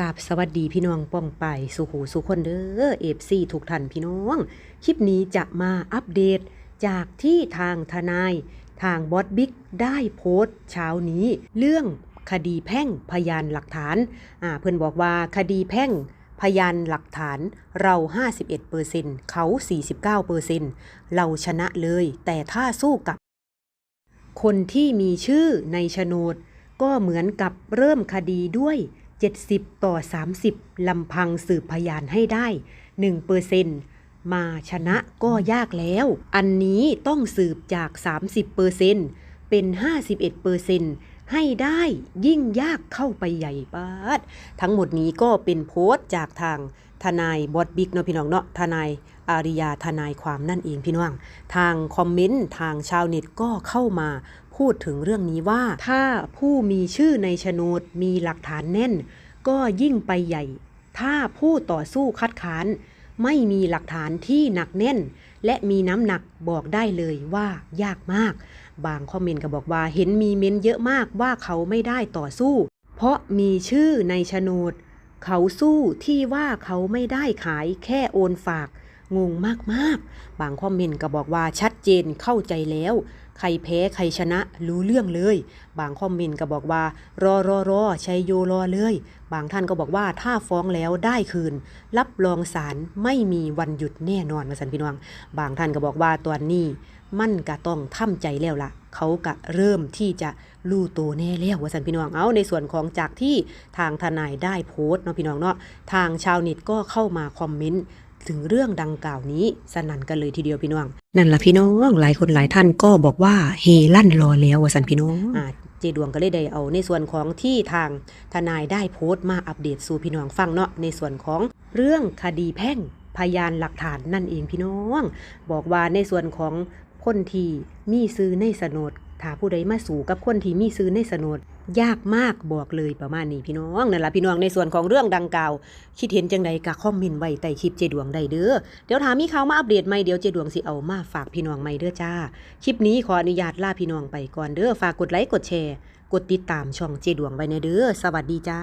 กาบสวัสดีพี่น้องป้องไปสุหูสุคนเด้อเอฟซีทุกท่านพี่น้อง คลิปนี้จะมาอัปเดตจากที่ทางทนาย ทางบอสบิ๊กได้โพสต์เช้านี้ เรื่องคดีแพ่งพยานหลักฐานอ่าเพื่อนบอกว่าคดีแพ่งพยานหลักฐานเรา 51%เขา 49%เราชนะเลย แต่ถ้าสู้กับ คนที่มีชื่อในโฉนด ก็เหมือนกับเริ่มคดีด้วย 70 ต่อ 30 ลำพังสืบพยานให้ได้1%มาชนะก็ยากแล้ว อันนี้ต้องสืบจาก 30%เป็น 51%ให้ได้ยิ่งยากเข้าไปใหญ่ปาดทั้งหมดนี้ก็เป็นโพสต์จากทางทนายบอสบิ๊กเนาะพี่น้องเนาะทนายอาริยาทนายความนั่นเองพี่น้อง ทางคอมเมนต์ทางชาวเน็ตก็เข้ามา พูดถึงเรื่องนี้ว่า ถ้าผู้มีชื่อในโฉนดมีหลักฐานแน่น ก็ยิ่งไปใหญ่ ถ้าผู้ต่อสู้คัดค้าน ไม่มีหลักฐานที่หนักแน่น และมีน้ำหนักบอกได้เลยว่ายากมาก บางคอมเมนต์ก็บอกว่าเห็นมีเม้นเยอะมากว่าเขาไม่ได้ต่อสู้ เพราะมีชื่อในโฉนดเขาสู้ที่ว่าเขาไม่ได้ขายแค่โอนฝาก งงมากๆ บางคอมเมนต์ก็บอกว่าชัดเจนเข้าใจแล้ว ใครแพ้ใครชนะรู้เรื่องเลย บางคอมเมนต์ก็บอกว่า รอรอรอชัยโยรอเลย บางท่านก็บอกว่าถ้าฟ้องแล้วได้คืน รับรองศาลไม่มีวันหยุดแน่นอนมาสันพี่น้อง บางท่านก็บอกว่าตอนนี้มันก็ต้องทำใจแล้วล่ะ เขาก็เริ่มที่จะรู้ตัวแน่แล้วว่าสันพี่น้องเอาในส่วนของจากที่ทางทนายได้โพสต์เนาะพี่น้องเนาะทางชาวเน็ตก็เข้ามาคอมเมนต์ ถึงเรื่องดังกล่าวนี้สนั่นกันเลยทีเดียวพี่น้อง นั่นละพี่น้องหลายคนหลายท่านก็บอกว่าเฮลั่นรอแล้วว่าสันพี่น้องอ่าเจดวงก็เลยได้เอาในส่วนของที่ทางทนายได้โพสต์มาอัปเดตสู่พี่น้องฟังเนาะในส่วนของเรื่องคดีแพ่งพยานหลักฐานนั่นเองพี่น้อง บอกว่าในส่วนของคนที่มีซื้อในสนด ถ้าผู้ใดมาสู่กับคนที่มีซื้อในสนดยากมากบอกเลยประมาณนี้พี่น้องนั่นแหละพี่น้องในส่วนของเรื่องดังกล่าว คิดเห็นจังใดกะคอมเมนต์ไว้ใต้คลิปเจดวงได้เด้อเดี๋ยวถามมีข่าวมาอัปเดตใหม่เดี๋ยวเจดวงสิเอามาฝากพี่น้องใหม่เด้อจ้า คลิปนี้ขออนุญาตลาพี่น้องไปก่อนเด้อฝากกดไลค์กดแชร์ กดติดตามช่องเจดวงไว้ในเด้อสวัสดีจ้า